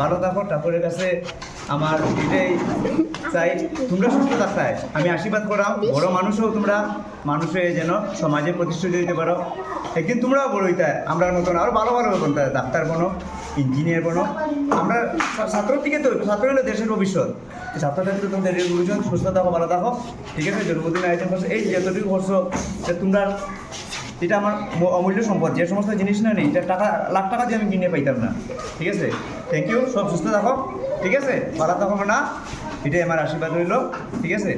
ভালো থাকো ঠাকুরের কাছে আমার এটাই চাই। তোমরা সুস্থ থাকায় আমি আশীর্বাদ করাম বড় মানুষও তোমরা। মানুষে যেন সমাজে প্রতিশ্রুতি দিতে পারো। একদিন তোমরাও বড় হইতে আমরার নতুন আরও ভালো ভালো মতন ডাক্তার কোনো ইঞ্জিনিয়ার বনো আমরা ছাত্র থেকে তো ছাত্র হলে দেশের ভবিষ্যৎ। ছাত্রছাত্রী তো তোমাদের ভবিষ্যৎ সুস্থ থাকো ভালো থাকো। ঠিক আছে? জন্মদিন আয়োজন করছ। এই যতটুকু করছ, যে তোমরা এটা আমার অমূল্য সম্পদ। যে সমস্ত জিনিস না নেই, এটা টাকা লাখ টাকা দিয়ে আমি কিনে পাইতাম না। ঠিক আছে? থ্যাংক ইউ সব সুস্থ থাকো। ঠিক আছে? ভালো থাকো না। এটাই আমার আশীর্বাদ রইল। ঠিক আছে?